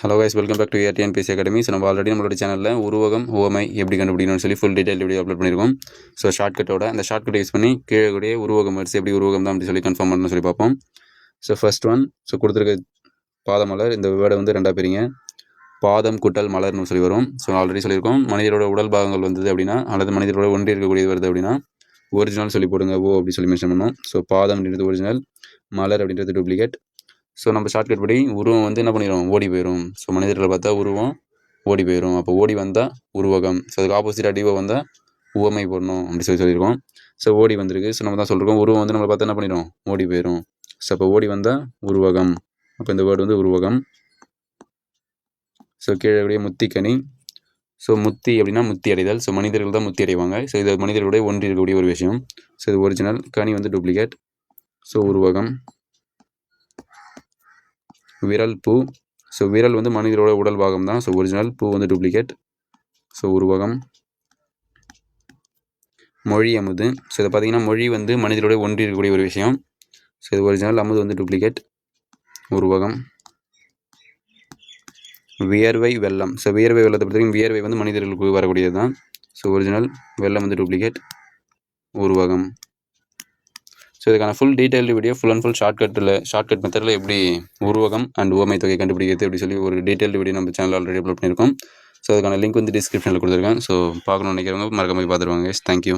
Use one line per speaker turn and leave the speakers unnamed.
Hello guys welcome back to ATNPC academy so நம்ம already நம்மளோட சேனலில் உருவகம் ஓமை எப்படி கண்டுபிடிக்கணும்னு சொல்லி ஃபுல் டீடைல் வீடியோ அப்லோட் பண்ணியிருக்கோம். ஸோ ஷார்ட்கட்டோட அந்த ஷார்ட்கட் யூஸ் பண்ணி கீழே கூடிய உருவகம் வரிசை எப்படி உருவகம் தான் அப்படி சொல்லி கன்ஃபார்ம் பண்ணணும்னு சொல்லி பார்ப்போம். ஸோ ஃபர்ஸ்ட் ஒன் ஸோ கொடுத்துருக்க பாதமலர் இந்த வேர்டை வந்து ரெண்டாக பிரிங்க. பாதம் குட்டல் மலர்னு சொல்லி வரும். ஸோ ஆல்ரெடி சொல்லியிருக்கோம். மனிதரோட உடல் பாகங்கள் வந்தது அப்படின்னா அல்லது மனிதரோட ஒன்றி இருக்கக்கூடியது வருது அப்படின்னா ஒரிஜினல் சொல்லி போடுங்க ஓ அப்படி சொல்லி மென்ஷன் பண்ணோம். ஸோ பாதம் அப்படின்றது ஒரிஜினல் மலர் அப்படின்றது டூப்ளிகேட் ஸோ நம்ம ஷார்ட்கட் படி உருவம் வந்து என்ன பண்ணிடும் ஓடி போயிடும் ஸோ மனிதர்களை பார்த்தா உருவம் ஓடி போயிடும் அப்போ ஓடி வந்தால் உருவகம். ஸோ அதுக்கு ஆப்போசிட் அடிவாக வந்தால் உவமை போடணும் அப்படி சொல்லி சொல்லியிருக்கோம் ஸோ ஓடி வந்திருக்கு. ஸோ நம்ம தான் சொல்லியிருக்கோம் உருவம் வந்து நம்மளை பார்த்தா என்ன பண்ணிடும் ஓடி போயிடும் ஸோ அப்போ ஓடி வந்தால் உருவகம். அப்போ இந்த வேர்டு வந்து உருவகம். ஸோ கீழே கூடிய முத்திக்கனி. ஸோ முத்தி அப்படின்னா முத்தி அடைதல். ஸோ மனிதர்கள் தான் முத்தி அடைவாங்க. ஸோ இது மனிதர்களுடைய ஒன்றி இருக்கக்கூடிய ஒரு விஷயம். ஸோ இது ஒரிஜினல் கனி வந்து டூப்ளிகேட் ஸோ உருவகம். விரல் பூ. ஸோ விரல் வந்து மனிதரோட உடல் பாகம் தான். ஸோ ஒரிஜினல் பூ வந்து டூப்ளிகேட் ஸோ உருவகம். மொழி அமுது. ஸோ இதை பார்த்தீங்கன்னா மொழி வந்து மனிதரோட ஒன்றி இருக்கக்கூடிய ஒரு விஷயம். ஸோ இது ஒரிஜினல் அமுது வந்து டூப்ளிகேட் உருவகம். வியர்வை வெள்ளம். ஸோ வியர்வை வெள்ளத்தை பொறுத்தவரைக்கும் வியர்வை வந்து மனிதர்களுக்கு வரக்கூடியது தான். ஸோ ஒரிஜினல் வெள்ளம் வந்து டூப்ளிகேட் உருவகம். ஸோ இதுக்கான full detail video full and full ஷார்ட்கட்டில் shortcut மெத்தடில் எப்படி உருவகம் அண்ட் உவமை தொகை கண்டுபிடிக்கிறது அப்படி சொல்லி ஒரு டீட்டெயில் வீடியோ நம்ம சேனல் ஆல்ரெடி அப்லோட் பண்ணியிருக்கோம். ஸோ அதுக்கான லிங்க் வந்து டிஸ்கிரிப்ஷனில் கொடுத்துருக்கேன். ஸோ பார்க்கணும்னு நினைக்கிறவங்க மறக்காமல் பார்த்துருவாங்க தேங்க்யூ